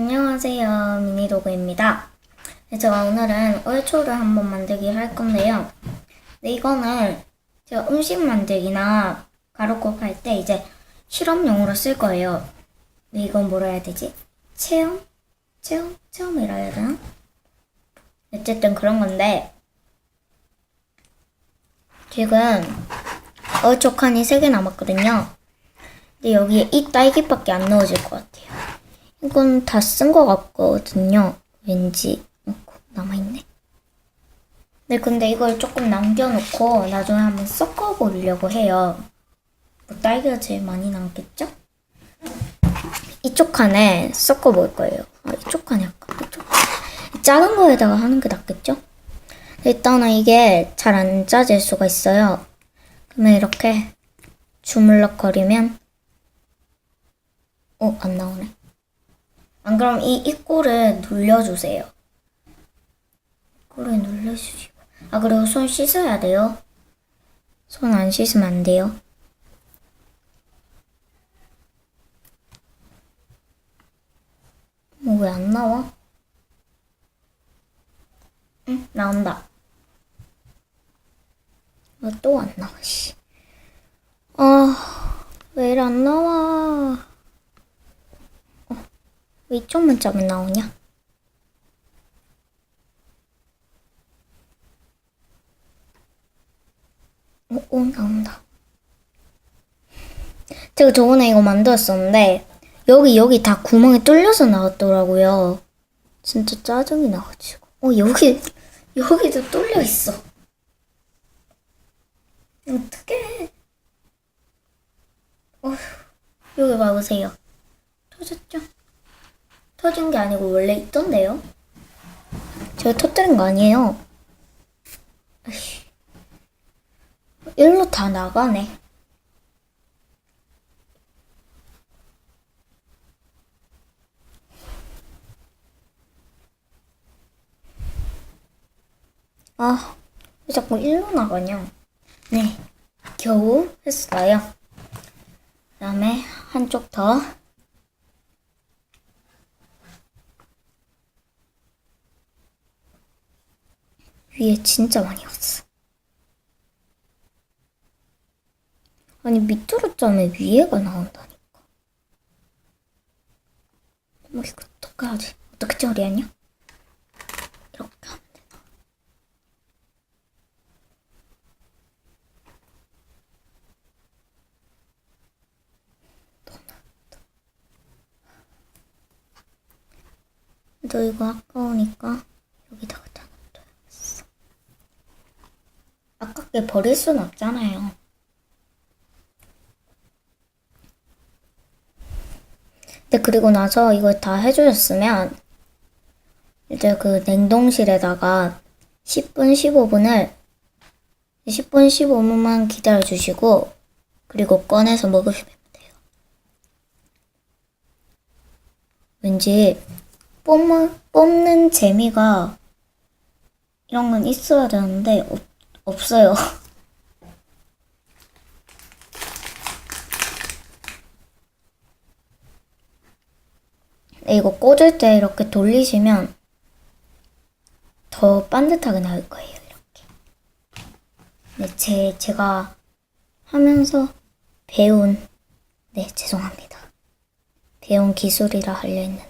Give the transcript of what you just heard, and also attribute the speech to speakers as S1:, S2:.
S1: 안녕하세요. 미니도그입니다. 네, 제가 오늘은 얼초를 한번 만들기 할 건데요. 네, 이거는 제가 음식 만들기나 가루컵 할때 이제 실험용으로 쓸 거예요. 네, 이건 뭐라 해야 되지? 체험? 체험? 체험이라 해야 되나? 어쨌든 그런 건데 지금 얼초 칸이 3개 남았거든요. 근데 여기에 이 딸기밖에 안 넣어질 것 같아요. 이건 다 쓴 것 같거든요. 왠지 어, 남아있네. 네, 근데 이걸 조금 남겨놓고 나중에 한번 섞어보려고 해요. 뭐 딸기가 제일 많이 남겠죠? 이쪽 칸에 섞어볼 거예요. 아, 이쪽 칸에 할까? 이쪽 칸. 작은 거에다가 하는 게 낫겠죠? 일단은 이게 잘 안 짜질 수가 있어요. 그러면 이렇게 주물럭거리면 어, 안 나오네. 안 그럼 이 입꼬를 눌려주세요. 입꼬를 눌러주시고. 아, 그리고 손 씻어야 돼요. 손 안 씻으면 안 돼요. 뭐왜안 나와? 응, 나온다. 어, 또안 나와, 씨. 아, 왜 이리 안 나와? 왜 이쪽만 짜면 나오냐? 오, 오, 나온다. 제가 저번에 이거 만들었었는데, 여기, 여기 다 구멍이 뚫려서 나왔더라고요. 진짜 짜증이 나가지고. 어, 여기, 여기도 뚫려 있어. 어떡해. 어휴, 여기 봐보세요. 터진 게 아니고 원래 있던데요? 제가 터뜨린 거 아니에요. 일로 다 나가네. 아, 왜 자꾸 일로 나가냐? 네, 겨우 했어요. 그 다음에 한쪽 더. 위에 진짜 많이 왔어. 아니 밑으로 짜면 위에가 나온다니까. 뭐 이거 어떡하지? 어떻게 처리하냐? 이렇게 하면 되나? 너 이거 아까우니까 여기다가 다 놔둬야겠어. 아깝게 버릴 순 없잖아요. 근데 그리고 나서 이걸 다 해주셨으면 이제 그 냉동실에다가 10분, 15분을 10분, 15분만 기다려 주시고 그리고 꺼내서 먹으시면 돼요. 왠지 뽑는, 뽑는 재미가 이런 건 있어야 되는데 없, 없어요. 네, 이거 꽂을 때 이렇게 돌리시면 더 반듯하게 나올 거예요. 이렇게. 네, 제 제가 하면서 배운 네 죄송합니다. 배운 기술이라 하려 했는데